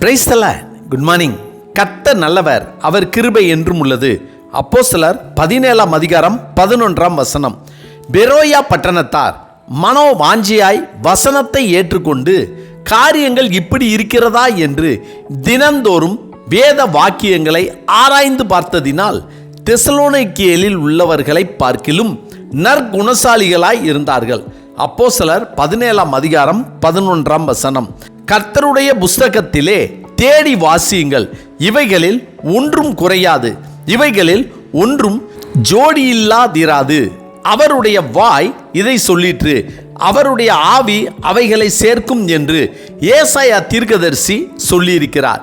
Price தல good morning கத்த நல்லவர் அவர் கிருபை என்றும் உள்ளது. அப்போ சிலர் பதினேழாம் அதிகாரம் பதினொன்றாம் வசனம். பெரோயா பட்டணத்தார் மனோ வாஞ்சியாய் வசனத்தை ஏற்றுக்கொண்டு காரியங்கள் இப்படி இருக்கிறதா என்று தினந்தோறும் வேத வாக்கியங்களை ஆராய்ந்து பார்த்ததினால் தெசலோனிக்கேலில் உள்ளவர்களை பார்க்கிலும் நற்குணசாலிகளாய் இருந்தார்கள். அப்போ சிலர் பதினேழாம் அதிகாரம் பதினொன்றாம் வசனம். கர்த்தருடைய புஸ்தகத்திலே தேடி வாசியுங்கள். இவைகளில் ஒன்றும் குறையாது. இவைகளில் ஒன்றும் ஜோடியில்லாதிராது. அவருடைய வாய் இதை சொல்லிற்று. அவருடைய ஆவி அவைகளை சேர்க்கும் என்று ஏசாயா தீர்க்கதரிசி சொல்லியிருக்கிறார்.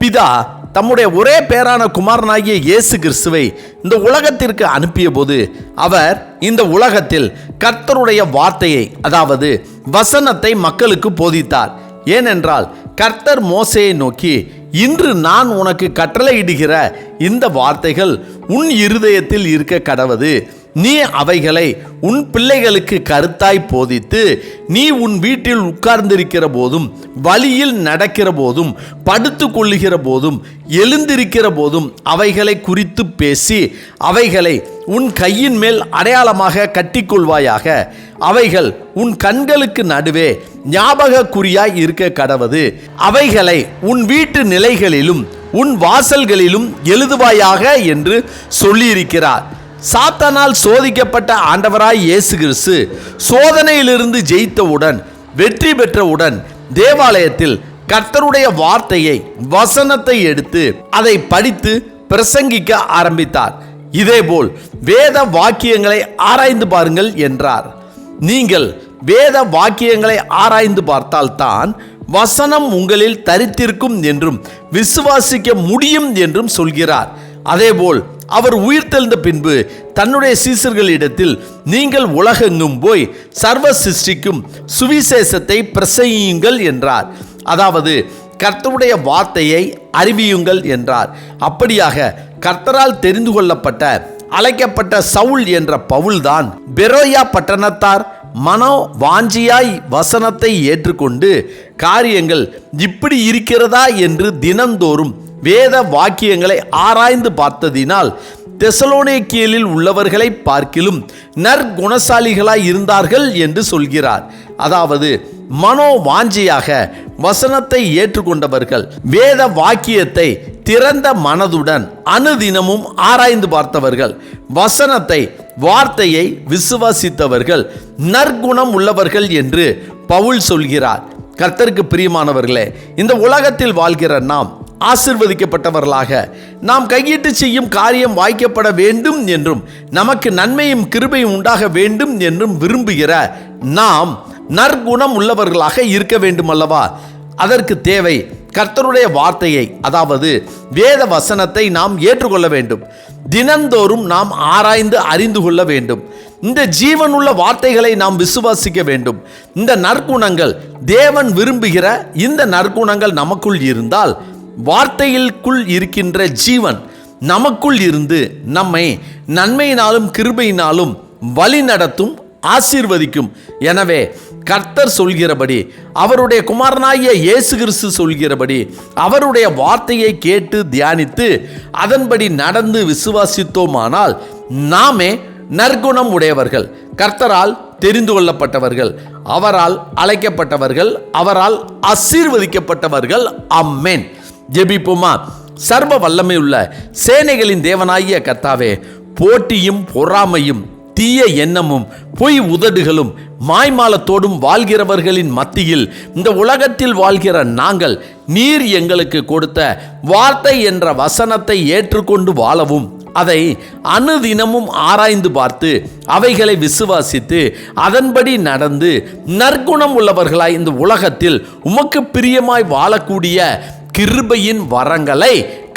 பிதா தம்முடைய ஒரே பேரான குமாரனாகிய இயேசு கிறிஸ்துவை இந்த உலகத்திற்கு அனுப்பிய போது அவர் இந்த உலகத்தில் கர்த்தருடைய வார்த்தையை அதாவது வசனத்தை மக்களுக்கு போதித்தார். ஏனென்றால் கர்த்தர் மோசையை நோக்கி இன்று நான் உனக்கு கட்டளையிடுகிற இந்த வார்த்தைகள் உன் இருதயத்தில் இருக்க கடவது. நீ அவைகளை உன் பிள்ளைகளுக்கு கருத்தாய் போதித்து நீ உன் வீட்டில் உட்கார்ந்திருக்கிற போதும் வழியில் நடக்கிற போதும் படுத்து கொள்ளுகிற போதும் எழுந்திருக்கிற போதும் அவைகளை குறித்து பேசி அவைகளை உன் கையின் மேல் அடையாளமாக கட்டிக்கொள்வாயாக அவைகள் உன் கண்களுக்கு நடுவே ஞாபக குறியாய் இருக்க கடவது அவைகளை உன் வீட்டு நிலைகளிலும் உன் வாசல்களிலும் எழுதுவாயாக என்று சொல்லியிருக்கிறார். சாத்தானால் சோதிக்கப்பட்ட ஆண்டவராய் இயேசு கிறிஸ்து சோதனையிலிருந்து ஜெயித்தவுடன் வெற்றி பெற்றவுடன் தேவாலயத்தில் கர்த்தருடைய வார்த்தையை வசனத்தை எடுத்து அதை படித்து பிரசங்கிக்க ஆரம்பித்தார். இதேபோல் வேத வாக்கியங்களை ஆராய்ந்து பாருங்கள் என்றார். நீங்கள் வேத வாக்கியங்களை ஆராய்ந்து பார்த்தால்தான் வசனம் உங்களில் தரித்திருக்கும் என்றும் விசுவாசிக்க முடியும் என்றும் சொல்கிறார். அதேபோல் அவர் உயிர்த்தெழுந்த பின்பு தன்னுடைய சீசர்களிடத்தில் நீங்கள் உலகெங்கும் போய் சர்வ சிருஷ்டிக்கும் சுவிசேஷத்தை பிரசங்கியுங்கள் என்றார். அதாவது கர்த்தருடைய வார்த்தையை அறிவியுங்கள் என்றார். அப்படியாக கர்த்தரால் தெரிந்து கொள்ளப்பட்ட அழைக்கப்பட்ட சவுல் என்ற பவுல்தான் பெரோயா பட்டணத்தார் மனோ வாஞ்சியாய் வசனத்தை ஏற்றுக்கொண்டு காரியங்கள் இப்படி இருக்கிறதா என்று தினந்தோறும் வேத வாக்கியங்களை ஆராய்ந்து பார்த்ததினால் தெசலோனேக்கியலில் உள்ளவர்களை பார்க்கிலும் நற்குணசாலிகளாய் இருந்தார்கள் என்று சொல்கிறார். அதாவது மனோ வாஞ்சியாக வசனத்தை ஏற்றுக்கொண்டவர்கள் வேத வாக்கியத்தை திறந்த மனதுடன் அனுதினமும் ஆராய்ந்து பார்த்தவர்கள். வசனத்தை வார்த்தையை விசுவாசித்தவர்கள் நற்குணம் உள்ளவர்கள் என்று பவுல் சொல்கிறார். கர்த்தருக்கு பிரியமானவர்களே இந்த உலகத்தில் வாழ்கிற நாம் ஆசிர்வதிக்கப்பட்டவர்களாக நாம் கையிட்டு செய்யும் காரியம் வாய்க்கப்பட வேண்டும் என்றும் நமக்கு நன்மையும் கிருபையும் உண்டாக வேண்டும் என்றும் விரும்புகிற நாம் நற்குணம் உள்ளவர்களாக இருக்க வேண்டும் அல்லவா அதற்கு தேவை கர்த்தருடைய வார்த்தையை அதாவது வேத வசனத்தை நாம் ஏற்றுக்கொள்ள வேண்டும். தினந்தோறும் நாம் ஆராய்ந்து அறிந்து கொள்ள வேண்டும். இந்த ஜீவனுள்ள வார்த்தைகளை நாம் விசுவாசிக்க வேண்டும். இந்த நற்குணங்கள் தேவன் விரும்புகிற இந்த நற்குணங்கள் நமக்குள் இருந்தால் வார்த்தையிற்குள் இருக்கின்ற ஜீவன் நமக்குள் இருந்து நம்மை நன்மையினாலும் கிருபையினாலும் வழி நடத்தும் ஆசீர்வதிக்கும். எனவே கர்த்தர் சொல்கிறபடி அவருடைய குமாரனாகிய இயேசு கிறிஸ்து சொல்கிறபடி அவருடைய வார்த்தையை கேட்டு தியானித்து அதன்படி நடந்து விசுவாசித்தோமானால் நாமே நற்குணம் உடையவர்கள் கர்த்தரால் தெரிந்து கொள்ளப்பட்டவர்கள் அவரால் அழைக்கப்பட்டவர்கள் அவரால் ஆசீர்வதிக்கப்பட்டவர்கள். அம்மேன் ஜெபிப்போமா? சர்வ வல்லமை உள்ள சேனைகளின் தேவனாகிய கர்த்தாவே போட்டியும் பொறாமையும் தீய எண்ணமும் பொய் உதடுகளும் மாய்மாலத்தோடும் வாழ்கிறவர்களின் மத்தியில் இந்த உலகத்தில் வாழ்கிற நாங்கள் நீர் எங்களுக்கு கொடுத்த வார்த்தை என்ற வசனத்தை ஏற்றுக்கொண்டு வாழவும் அதை அனுதினமும் ஆராய்ந்து பார்த்து அவைகளை விசுவாசித்து அதன்படி நடந்து நற்குணம் உள்ளவர்களாய் இந்த உலகத்தில் உமக்கு பிரியமாய் வாழக்கூடிய கிருபையின் வரங்களை